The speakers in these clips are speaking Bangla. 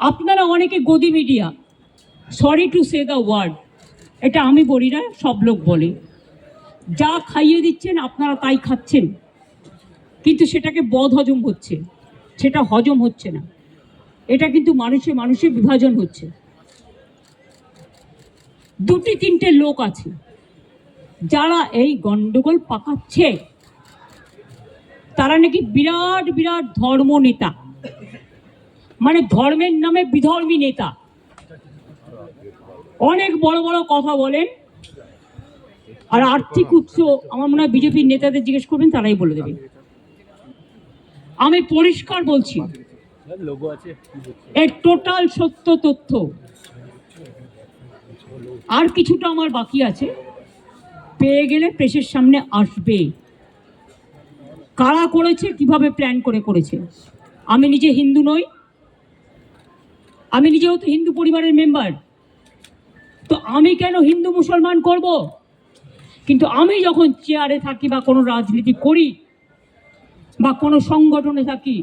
আপনারা অনেকে গদি media sorry to say the word এটা আমি বলি না, সব লোক বলে। যা খাইয়ে দিচ্ছেন, আপনারা তাই খাচ্ছেন। কিন্তু সেটাকে বদ হজম হচ্ছে, সেটা হজম হচ্ছে না। এটা কিন্তু মানুষে মানুষে বিভাজন হচ্ছে। দুটি, তিনটে লোক আছে, যারা এই গন্ডগোল পাকাচ্ছে। তারা নাকি বিরাট বিরাট ধর্ম নেতা মানে ধর্মের নামে বিধর্মী নেতা। অনেক বড় বড় কথা বলেন। আর আর্থিক উৎস আমার মনে হয় বিজেপির নেতাদের জিজ্ঞেস করবেন, তারাই বলে দেবে আমি পরিষ্কার বলছি, এর টোটাল সত্য তথ্য। আর কিছুটা আমার বাকি আছে। পেয়ে গেলে প্রেসের সামনে আসবে। কারা করেছে, কীভাবে প্ল্যান করে করেছে? আমি নিজে হিন্দু নই। আমি নিজেও তো হিন্দু পরিবারের মেম্বার। তো আমি কেন হিন্দু মুসলমান করব? কিন্তু আমি যখন চেয়ারে থাকি বা কোনো রাজনীতি করি বা কোনো সংগঠনে থাকি,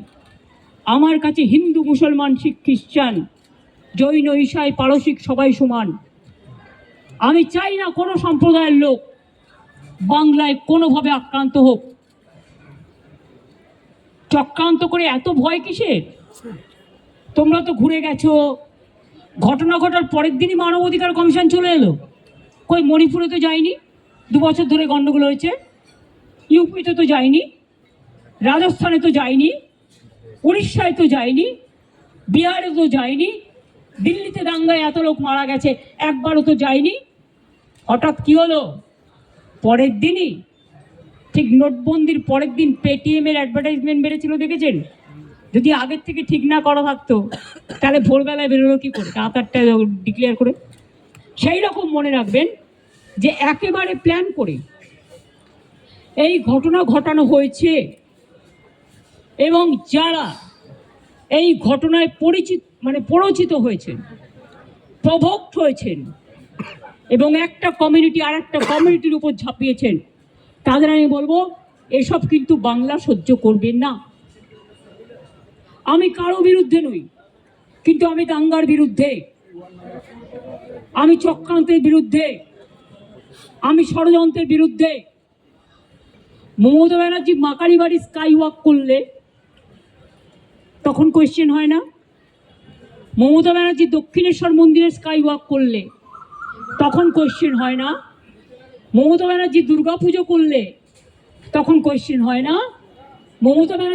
আমার কাছে হিন্দু, মুসলমান, শিখ, খ্রিস্টান, জৈন ঈশাই পারসিক সবাই সমান। আমি চাই না কোনো সম্প্রদায়ের লোক বাংলায় কোনোভাবে আক্রান্ত হোক। চক্রান্ত করে এত ভয় কিসের? তোমরা তো ঘুরে গেছো। ঘটনা ঘটার পরের দিনই মানবাধিকার কমিশন চলে এলো। কই, মণিপুরে তো যায়নি। দু বছর ধরে গণ্ডগোল হয়েছে। ইউপিতে তো যায়নি। রাজস্থানে তো যায়নি। উড়িষ্যায় তো যায়নি। বিহারে তো যায়নি। দিল্লিতে দাঙ্গায় এত লোক মারা গেছে, একবারও তো যায়নি। হঠাৎ কি হলো? পরের দিনই, ঠিক নোটবন্দির পরের দিন পেটিএমের অ্যাডভার্টাইজমেন্ট বেড়েছিল, দেখেছেন? যদি আগের থেকে ঠিক না করা থাকতো, তাহলে ভোরবেলায় বেরোলো কি করে? রাত আটটায় ডিক্লেয়ার করে। সেই রকম মনে রাখবেন যে একেবারে প্ল্যান করে এই ঘটনা ঘটানো হয়েছে এবং যারা এই ঘটনায় পরিচিত মানে পরিচিত হয়েছেন প্রভোক্ট হয়েছেন এবং একটা কমিউনিটি আর একটা কমিউনিটির উপর ঝাঁপিয়েছেন, তাদের আমি বলব, এসব কিন্তু বাংলা সহ্য করবেন না। আমি কারও বিরুদ্ধে নই, কিন্তু আমি দাঙ্গার বিরুদ্ধে। আমি চক্রান্তের বিরুদ্ধে। আমি ষড়যন্ত্রের বিরুদ্ধে। মমতা ব্যানার্জি মাকারি বাড়ি স্কাই ওয়াক করলে তখন কোয়েশ্চেন হয় না। মমতা ব্যানার্জি দক্ষিণেশ্বর মন্দিরে স্কাই ওয়াক করলে তখন কোয়েশ্চেন হয় না। মমতা ব্যানার্জি দুর্গা পুজো করলে তখন কোয়েশ্চেন হয় না। মমতা ব্যানার্জি